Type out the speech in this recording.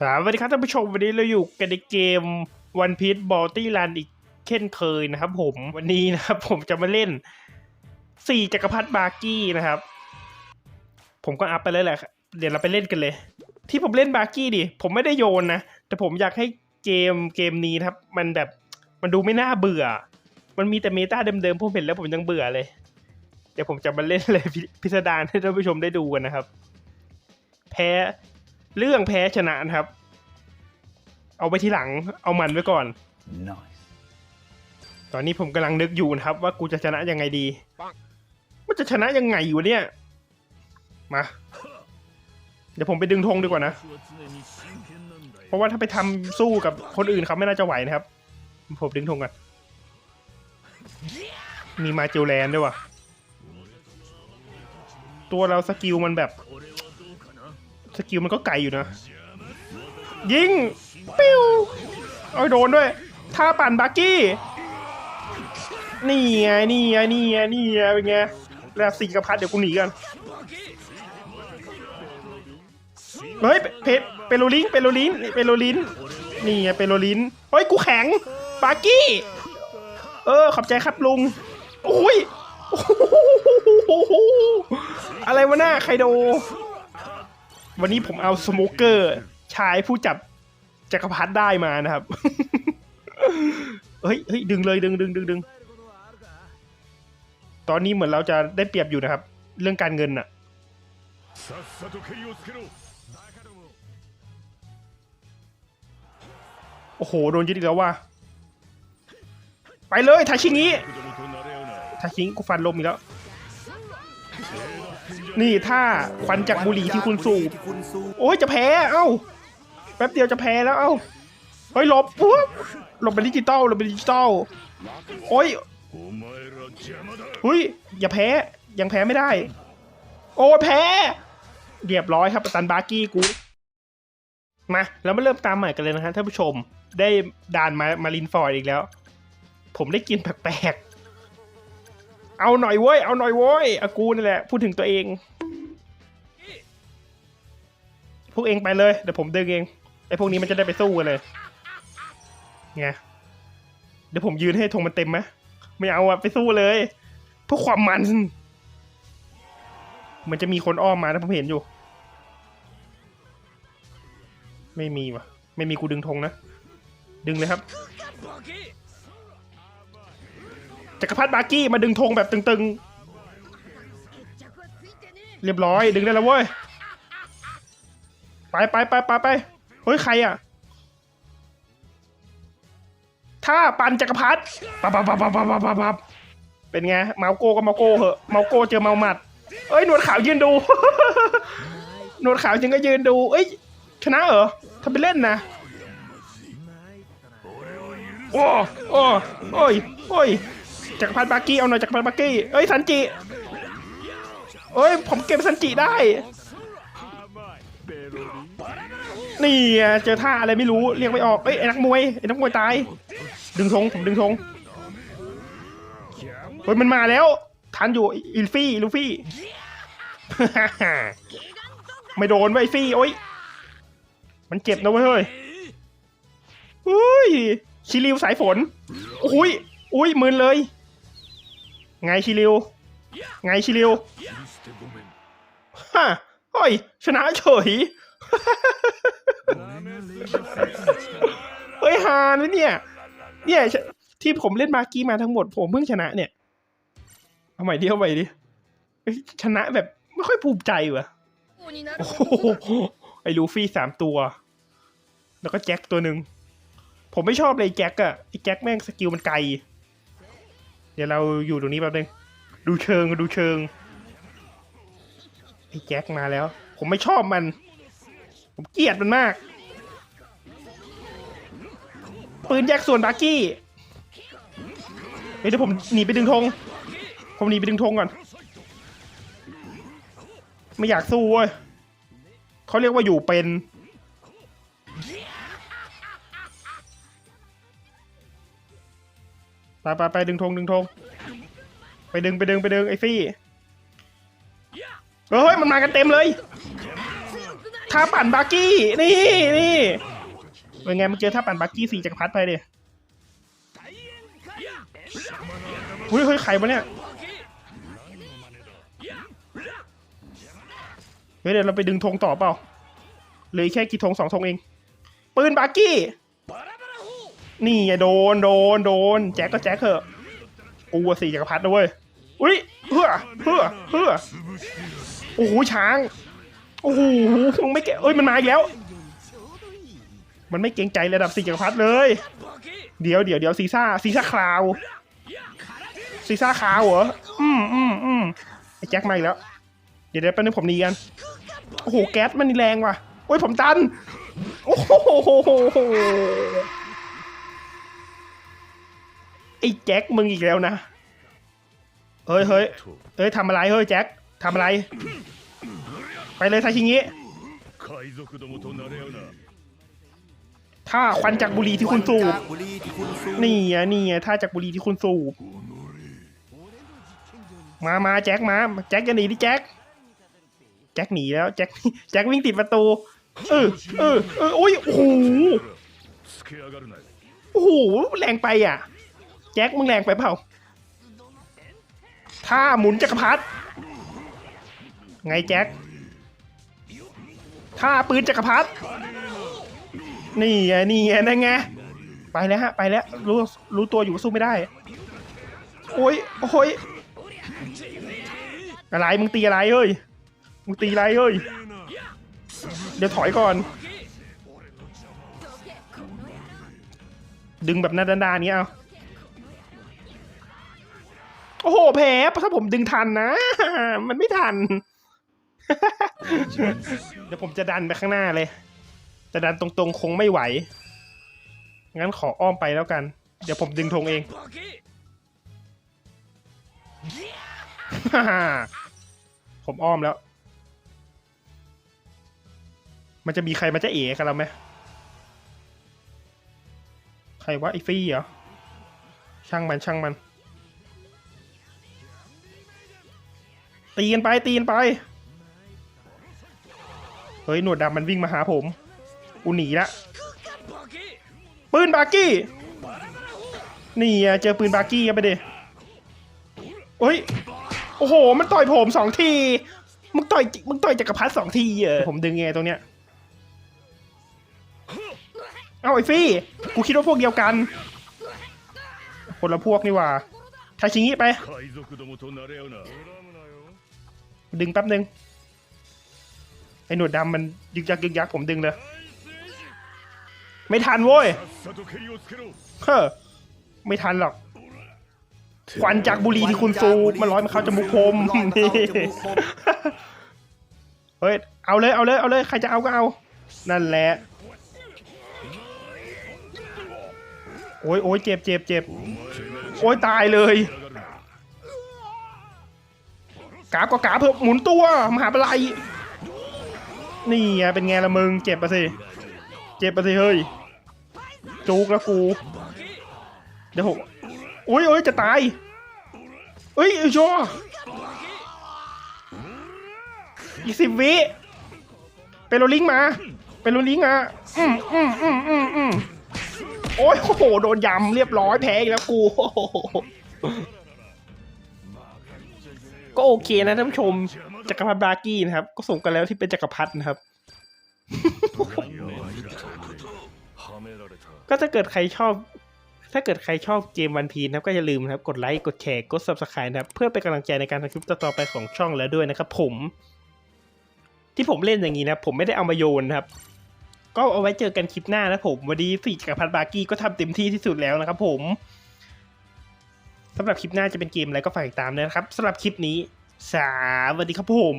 สวัสดีครับท่านผู้ชมวันนี้เราอยู่กันในเกม One Piece b a l t y Run อีกเช่นเคยนะครับผมวันนี้นะครับ ผมจะมาเล่นสี่จักรพรรดิบาร์กี้นะครับ ผมก็อัพไปเลยแหละ เดี๋ยวเราไปเล่นกันเลย ที่ผมเล่นบาร์กี้ดิผมไม่ได้โยนนะ แต่ผมอยากให้เกมเกมนี้นะครับ มันแบบมันดูไม่น่าเบื่อ มันมีแต่เมตาเดิมๆผมเห็นแล้วผมยังเบื่อเลย เดี๋ยวผมจะมาเล่นเลยพิพิสดารให้ท่านผู้ชมได้ดูกันนะครับ แพ้ เรื่องแพ้ชนะนะครับ เอาไว้ที่หลังเอามันไว้ก่อน Nice. ตอนนี้ผมกำลังนึกอยู่นะครับ ว่ากูจะชนะยังไงดีมันจะชนะยังไงอยู่เนี่ย มา เดี๋ยวผมไปดึงธงดีกว่านะ เพราะว่าถ้าไปทำสู้กับคนอื่นเขาไม่น่าจะไหวนะครับ ผมดึงธงก่อนมีมาจิลแลนด์ด้วยว่ะ ตัวเราสกิลมันแบบ สกิลมันก็ไกลอยู่นะ ยิง ปิ้วเอาโดนด้วยท่าปั่นบักกี้ นี่ไง นี่ไง นี่ไง นี่ไง เป็นไง แล้วสี่กระพัดเดี๋ยวกูหนีกัน เฮ้ย เพเปโลลินเปโลลินเปโลลิน นี่ไง เปโลลิน เฮ้ย กูแข็งบาร์กี้ เออ ขอบใจครับลุง โอ้ยอะไรวะหน้าไคโด วันนี้ผมเอาสโมเกอร์ชายผู้จับจักรพรรดิได้มานะครับ เฮ้ยเฮ้ยดึงเลยดึงดึงดึงดึงตอนนี้เหมือนเราจะได้เปรียบอยู่นะครับ เรื่องการเงินอะโอ้โห โดนยึดอีกแล้วว่ะไปเลยทาชิงี้ทาชิงกูฟันลมอีกแล้ว นี่ถ้าควันจากบุหรี่ที่คุณสูบโอ้ยจะแพ้เอ้าแป๊บเดียวจะแพ้แล้วเอ้าเฮ้ยหลบปุ๊บหลบเป็นดิจิตอลหลบเป็นดิจิตอลโอ้ยเฮ้ยอย่าแพ้ยังแพ้ไม่ได้ โอ้แพ้เรียบร้อยครับตันบาร์กี้กูมาแล้วมาเริ่มตามใหม่กันเลยนะฮะท่านผู้ชม ได้ด่านมามารินฟอร์ดอีกแล้ว ผมได้กินแปลก เอาหน่อยเว้ย เอาหน่อยเว้ยอากูนี่แหละ พูดถึงตัวเอง พวกเองไปเลย เดี๋ยวผมดึงเอง ไอ้พวกนี้มันจะได้ไปสู้กันเลย ไง เดี๋ยวผมยืนให้ธงมันเต็มไหมไม่เอาอะไปสู้เลยเพื่อความมันเหมันจะมีคนอ้อมมานะผมเห็นอยู่ ไม่มีวะไม่มีกูดึงธงนะ ดึงเลยครับ จักรพรรดิบาร์กี้มาดึงธงแบบตึงๆ เรียบร้อยดึงได้แล้วเว้ย ไปไปไปไปไปเฮ้ยใครอะท่าปันจักรพรรดิปับปับปับปับปับปับเป็นไง เมาโก้ก็เมาโก้เหอะ เมาโก้เจอเมาหมัด เอ้ยหนวดขาวยืนดู หนวดขาวจึงก็ยืนดู เอ้ยชนะเหรอทำไปเล่นนะโอ้โอ้โอ้ยโอ้ย จักรพรรดิบาร์กี้เอาหน่อยจักรพรรดิบาร์กี้เอ้ยสันจิเอ้ยผมเก็บสันจิได้ นี่เจอท่าอะไรไม่รู้เรียกไม่ออกเอ้ยไอ้นักมวยไอ้นักมวยตาย ดึงธงผมดึงธงเฮ้ยมันมาแล้วทันอยู่อิลฟี่ลูฟี่ไม่โดนไว้ฟี่โอ้ยมันเจ็บนะเว้ยเฮ้ยอุ้ยชิลิวสายฝนอุ้ยอุ้ยมึนเลย ไงชิลิว ไงชิลิวฮะเฮ้ย ชนะเฉย เฮ้ยฮานะเนี่ย เนี่ยที่ผมเล่นมากี้มาทั้งหมดผมเพิ่งชนะเนี่ย เอาใหม่ดิเอาใหม่ดิ ชนะแบบไม่ค่อยภูมิใจวะโอ้โหไอ้ลูฟี่สามตัว แล้วก็แจ็คตัวหนึ่ง ผมไม่ชอบเลยแจ็คอะไอ้แจ็คแม่งสกิลมันไกล ดี๋ยวเราอยู่ตรงนี้แป๊บนึงดูเชิงดูเชิงไอ้แจ็คมาแล้ว ผมไม่ชอบมัน ผมเกลียดมันมากปืนแยกส่วนบาร์กี้เฮ้ยเดี๋ยวผมหนีไปดึงธงผมหนีไปดึงธงก่อน ไม่อยากสู้เว้ยเขาเรียกว่าอยู่เป็น ไปไปไปดึงธงดึงธงไปดึงไปดึงไปดึงไอ้ฟี่เฮ้ยมันมากันเต็มเลยท่าปั่นบาร์กี้นี่นี่เป็นไงมึงเจอท่าปั่นบาร์กี้สี่จักรพรรดิไปดิเฮ้ยเฮ้ยใครวะเนี่ยเฮ้ยเดี๋ยวเราไปดึงธงต่อเปล่าเหลยแค่กี่ธงสองธงเองปืนบาร์กี้ นี่ไงโดนโดนโดนแจ็คก็แจ็คเถอะกูอะสี่จักรพรรดินะเว้ยอุ้ยเฮือเฮือเฮือโอ้โหช้างโอ้โหมึงไม่เกเอ้ยมันมาอีกแล้ว มันไม่เกรงใจระดับสี่จักรพรรดิเลย เดี๋ยวเดี๋ยวเดี๋ยวซีซ่าซีซ่าคราวซีซ่าคราวเหรออืมอืมอืมไอ้แจ็คมาอีกแล้ว เดี๋ยวเดี๋ยวแป๊บนึงผมหนีกันโอ้โหแก๊สมันแรงว่ะโอ้ยผมตันโอ้โห ไอ้แจ็คมึงอีกแล้วนะ เฮ้ยเฮ้ยเฮ้ยทำอะไรเฮ้ยแจ็คทำอะไร ไปเลยซาชิงิถ้าควันจากบุรีที่คุณสูบนี่อะนี่อะถ้าจากบุรีที่คุณสูบ มามาแจ็คมา แจ็คจะหนีดิแจ็ค แจ็คหนีแล้ว แจ็ค แจ็ควิ่งติดประตู เออเออเออโอ้ยโอ้โหโอ้โห แรงไปอะ จ็คมึงแรงไปเปล่าถ้าหมุนจักรพรรดิไงแจ็คถ้าปืนจักรพรรดินี่ไงนี่ไงนั่นไงไปแล้วฮะไปแล้วรู้รู้ตัวอยู่ว่าสู้ไม่ได้ โอ้ยโอ้ยอะไรมึงตีอะไรเฮ้ยมึงตีอะไรเฮ้ยเดี๋ยวถอยก่อน ดึงแบบหนาด้านๆนี้เอา อ้โหแพ้ถ้าผมดึงทันนะ มันไม่ทัน เดี๋ยวผมจะดันไปข้างหน้าเลย แต่ดันตรงๆคงไม่ไหว งั้นขออ้อมไปแล้วกัน เดี๋ยวผมดึงธงเองผมอ้อมแล้ว มันจะมีใครมาจะเอ๋กันเราไหมใครวะไอ้ฟี่เหรอ ช่างมันช่างมัน ตีกันไปตีกันไป เฮ้ยหนวดดำมันวิ่งมาหาผมกูหนีละปืนบาร์กี้นี่เจอปืนบาร์กี้กันไปดิเฮ้ยโอ้โห มันต่อยผมสองทีมึงต่อยมึงต่อยจักรพรรดิสองทีเออผมดึงไงตรงเนี้ยเอาไอ้ฟี่กูคิดว่าพวกเดียวกัน คนละพวกนี่ว่าทาชิงิไป ดึงแป๊บหนึ่งไอ้หนวดดำมันยึกยักยึกยักผมดึงเลย ไม่ทันโว้ยเฮ้อไม่ทันหรอกควันจากบุรีที่คุณสูบมันร้อยมาเข้าจมูกผมเฮ้ยเอาเลยเอาเลยเอาเลยใครจะเอาก็เอา นั่นแหละโอ้ยโอ้ยเจ็บเจ็บเจ็บโอ้ยตายเลย กราบก็กราบเพิ่มหมุนตัวมหาปลายนี่ไงเป็นไงละมึงเจ็บปะสิเจ็บปะสิเฮ้ยจูกแล้วกู เดี๋ยวผมโอ้ยโอ้ยจะตายเอ้ยอ้ชัวอีกสิบวิเป็นโรลิงมา เป็นโรลิงมาอืมอืมอืมอืมอืมโอ้ยโหโดนยำเรียบร้อยแพ้อีกแล้วกู ก็โอเคนะท่านผู้ชมจักรพรรดิบากี้นะครับ ก็ส่งกันแล้วที่เป็นจักรพรรดินะครับ ก็ถ้าเกิดใครชอบ ถ้าเกิดใครชอบเกมวันพีนะครับ ก็อย่าลืมนะครับ กดไลค์กดแชร์กดซับสไครต์นะครับ เพื่อเป็นกำลังใจในการทำคลิปต่อไปของช่องแล้วด้วยนะครับ ผม ที่ผมเล่นอย่างนี้นะผมไม่ได้เอามาโยนนะครับ ก็เอาไว้เจอกันคลิปหน้านะผมวันนี้สี่จักรพรรดิบากี้ก็ทำเต็มที่ที่สุดแล้วนะครับ ผม สำหรับคลิปหน้าจะเป็นเกมอะไรก็ฝากติดตามด้วยนะครับสำหรับคลิปนี้ สวัสดีครับผม